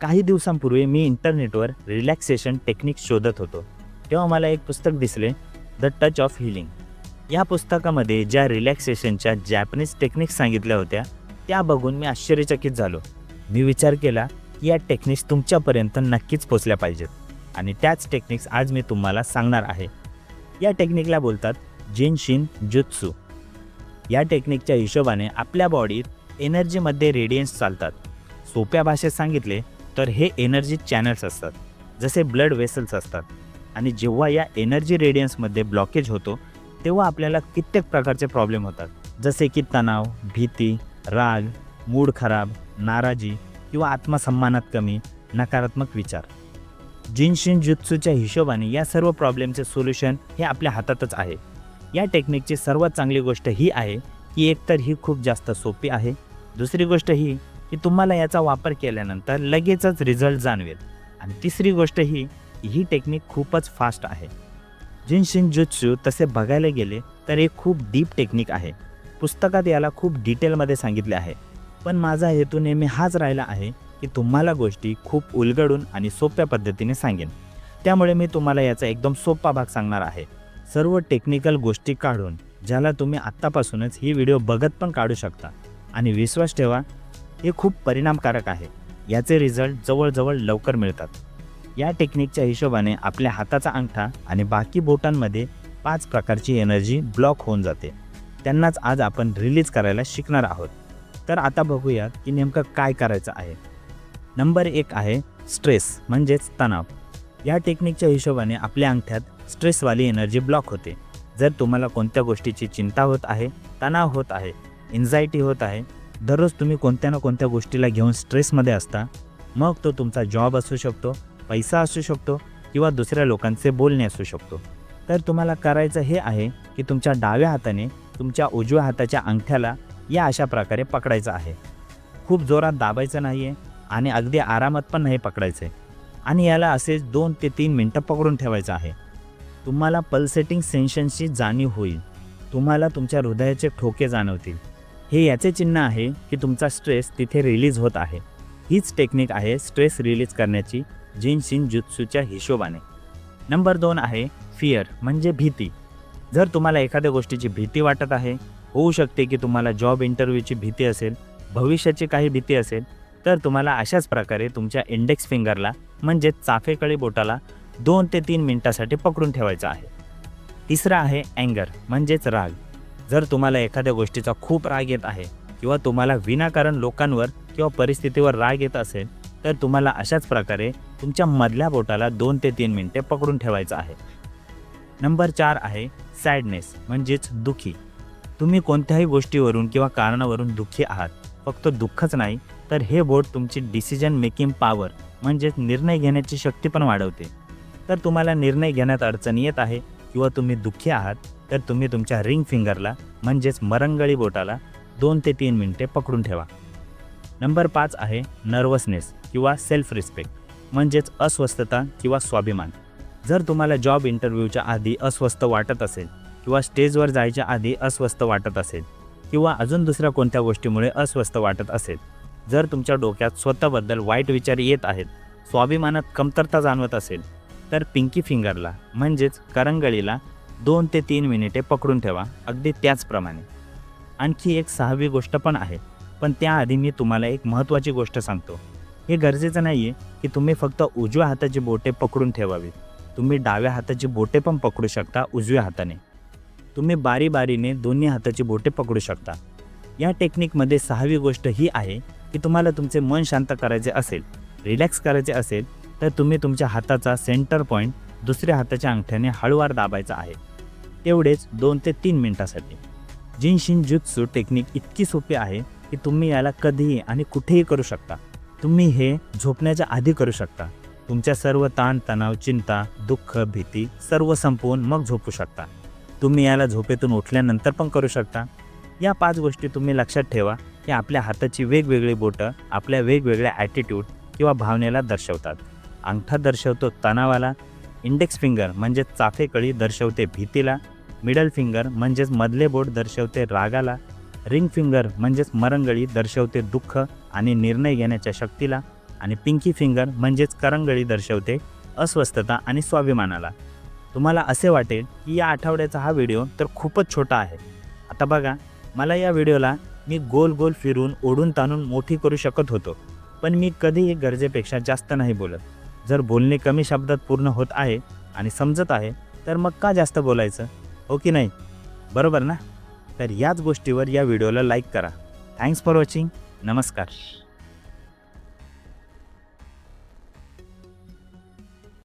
काही दिवसांपूर्वी मी इंटरनेटवर रिलॅक्सेशन टेक्निक शोधत होतो. तेव्हा मला एक पुस्तक दिसले द टच ऑफ हिलिंग या पुस्तकामध्ये ज्या रिलॅक्सेशनच्या जॅपनीज टेक्निक्स सांगितल्या होत्या त्या बघून मी आश्चर्यचकित झालो. मी विचार केला की या टेक्निक्स तुमच्यापर्यंत नक्कीच पोचल्या पाहिजेत आणि त्याच टेक्निक्स आज मी तुम्हाला सांगणार आहे. या टेक्निकला बोलतात जिनशिन जुत्सू या टेक्निकच्या हिशोबाने आपल्या बॉडीत एनर्जीमध्ये रेडियन्स चालतात. सोप्या भाषेत सांगितले तर हे एनर्जी चॅनल्स असतात. जसे ब्लड वेसल्स असतात. आणि जेव्हा या एनर्जी रेडियन्समध्ये ब्लॉकेज होतो तेव्हा आपल्याला कित्येक प्रकारचे प्रॉब्लेम होतात. जसे की तणाव भीती राग मूड खराब नाराजी किंवा आत्मसन्मानात कमी नकारात्मक विचार. जिनशिन जुत्सूच्या हिशोबाने या सर्व प्रॉब्लेमचे सोल्युशन हे आपल्या हातातच आहे. या टेक्निकची सर्वात चांगली गोष्ट ही आहे की एकतर ही खूप जास्त सोपी आहे. दुसरी गोष्ट ही की तुम्हाला याचा वापर केल्यानंतर लगेचच रिझल्ट जाणवेल. आणि तिसरी गोष्ट ही ही टेक्निक खूपच फास्ट आहे. जिनशिन जुत्सू तसे बघायला गेले तर एक खूप डीप टेक्निक आहे. पुस्तकात याला खूप डिटेलमध्ये सांगितले आहे. पण माझा हेतू नेहमी हाच राहिला आहे की तुम्हाला गोष्टी खूप उलगडून आणि सोप्या पद्धतीने सांगेन. त्यामुळे मी तुम्हाला याचा एकदम सोपा भाग सांगणार आहे. सर्व टेक्निकल गोष्टी काढून ज्याला तुम्ही आत्तापासूनच ही व्हिडिओ बघत पण काढू शकता. आणि विश्वास ठेवा हे खूप परिणामकारक आहे. याचे रिझल्ट जवळजवळ लवकर मिळतात. या टेक्निकच्या हिशोबाने आपल्या हाताचा अंगठा आणि बाकी बोटांमध्ये पाच प्रकारची एनर्जी ब्लॉक होऊन जाते. त्यांनाच आज आपण रिलीज करायला शिकणार आहोत. तर आता बघूयात की नेमकं काय करायचं आहे. नंबर एक आहे स्ट्रेस म्हणजेच तणाव. या टेक्निकच्या हिशोबाने आपल्या अंगठ्यात स्ट्रेसवाली एनर्जी ब्लॉक होते. जर तुम्हाला कोणत्या गोष्टीची चिंता होत आहे तणाव होत आहे एन्झायटी होत आहे दररोज तुम्ही कोणत्या ना कोणत्या गोष्टीला घेऊन स्ट्रेसमध्ये असता मग तो तुमचा जॉब असू शकतो पैसा असू शकतो किंवा दुसऱ्या लोकांचे बोलणे असू शकतो. तर तुम्हाला करायचं हे आहे की तुमच्या डाव्या हाताने तुमच्या उजव्या हाताच्या अंगठ्याला या अशा प्रकारे पकडायचं आहे. खूप जोरात दाबायचं नाही आहे आणि अगदी आरामात पण नाही पकडायचं आहे आणि याला असेच दोन ते तीन मिनटं पकडून ठेवायचं आहे. तुम्हाला पल्सेटिंग सेन्शनची जाणीव होईल. तुम्हाला तुमच्या हृदयाचे ठोके जाणवतील. हे याचे चिन्ह आहे की तुमचा स्ट्रेस तिथे रिलीज होत आहे. हीच टेक्निक आहे स्ट्रेस रिलीज करण्याची जिनशिन जुत्सूच्या हिशोबाने. नंबर दोन आहे फिअर म्हणजे भीती. जर तुम्हाला एखाद्या गोष्टीची भीती वाटत आहे होऊ शकते की तुम्हाला जॉब इंटरव्ह्यूची भीती असेल भविष्याची काही भीती असेल तर तुम्हाला अशाच प्रकारे तुमच्या इंडेक्स फिंगरला म्हणजे चाफेकळी बोटाला दोन ते तीन मिनटासाठी पकडून ठेवायचं आहे. तिसरा आहे अँगर म्हणजेच राग. जर तुम्हाला एखाद्या गोष्टीचा खूप राग येत आहे किंवा तुम्हाला विनाकारण लोकांवर किंवा परिस्थितीवर राग येत असेल तर तुम्हाला अशाच प्रकारे तुमच्या मधल्या बोटाला दोन ते तीन मिनटे पकडून ठेवायचं आहे. नंबर चार आहे सॅडनेस म्हणजेच दुःखी. तुम्ही कोणत्याही गोष्टीवरून किंवा कारणावरून दुःखी आहात फक्त दुःखच नाही तर हे बोट तुमची डिसिजन मेकिंग पॉवर म्हणजेच निर्णय घेण्याची शक्ती पण वाढवते. तर तुम्हाला निर्णय घेण्यात अडचण येत आहे किंवा तुम्ही दुःखी आहात तर तुम्ही तुमच्या रिंग फिंगरला म्हणजेच मरंगळी बोटाला दोन ते तीन मिनटे पकडून ठेवा. नंबर पाच आहे नर्वसनेस किंवा सेल्फ रिस्पेक्ट म्हणजेच अस्वस्थता किंवा स्वाभिमान. जर तुम्हाला जॉब इंटरव्ह्यूच्या आधी अस्वस्थ वाटत असेल किंवा स्टेजवर जायच्या आधी अस्वस्थ वाटत असेल किंवा अजून दुसऱ्या कोणत्या गोष्टीमुळे अस्वस्थ वाटत असेल जर तुमच्या डोक्यात स्वतःबद्दल वाईट विचार येत आहेत स्वाभिमानात कमतरता जाणवत असेल तर पिंकी फिंगरला म्हणजेच करंगळीला दोन ते तीन मिनिटे पकडून ठेवा अगदी त्याचप्रमाणे. आणखी एक सहावी गोष्ट पण आहे पण त्याआधी मी तुम्हाला एक महत्त्वाची गोष्ट सांगतो. हे गरजेचं नाही आहे की तुम्ही फक्त उजव्या हाताची बोटे पकडून ठेवावी तुम्ही डाव्या हाताची बोटे पण पकडू शकता उजव्या हाताने. तुम्ही बारी बारीने दोन्ही हाताची बोटे पकडू शकता. या टेक्निकमध्ये सहावी गोष्ट ही आहे की तुम्हाला तुमचे मन शांत करायचे असेल रिलॅक्स करायचे असेल तर तुम्ही तुमच्या हाताचा सेंटर पॉईंट दुसऱ्या हाताच्या अंगठ्याने हळूवार दाबायचा आहे. तेवढेच दोन ते तीन मिनटासाठी. जिनशिन जुत्सू टेक्निक इतकी सोपी आहे की तुम्ही याला कधीही आणि कुठेही करू शकता. तुम्ही हे झोपण्याच्या आधी करू शकता. तुमच्या सर्व ताण तणाव चिंता दुःख भीती सर्व संपवून मग झोपू शकता. तुम्ही याला झोपेतून उठल्यानंतर पण करू शकता. या पाच गोष्टी तुम्ही लक्षात ठेवा की आपल्या हाताची वेगवेगळी बोटं आपल्या वेगवेगळ्या ॲटिट्यूड किंवा भावनेला दर्शवतात. अंगठा दर्शवतो तणावाला इंडेक्स फिंगर म्हणजेच चाफेकळी दर्शवते भीतीला मिडल फिंगर म्हणजेच मधले बोट दर्शवते रागाला रिंग फिंगर म्हणजेच मरंगळी दर्शवते दुःख आणि निर्णय घेण्याच्या शक्तीला आणि पिंकी फिंगर म्हणजेच करंगळी दर्शवते अस्वस्थता आणि स्वाभिमानाला. तुम्हाला असे वाटेल की या आठवड्याचा हा व्हिडिओ तर खूपच छोटा आहे. आता बघा मला या व्हिडिओला मी गोल गोल फिरून ओढून ताणून मोठी करू शकत होतो पण मी कधीही गरजेपेक्षा जास्त नाही बोलत. जर बोलणे कमी शब्दात पूर्ण होत आहे आणि समजत आहे तर मग का जास्त बोलायचं? हो की नाही? बरोबर ना? तर याच गोष्टीवर या व्हिडिओला लाईक करा. थँक्स फॉर वॉचिंग नमस्कार.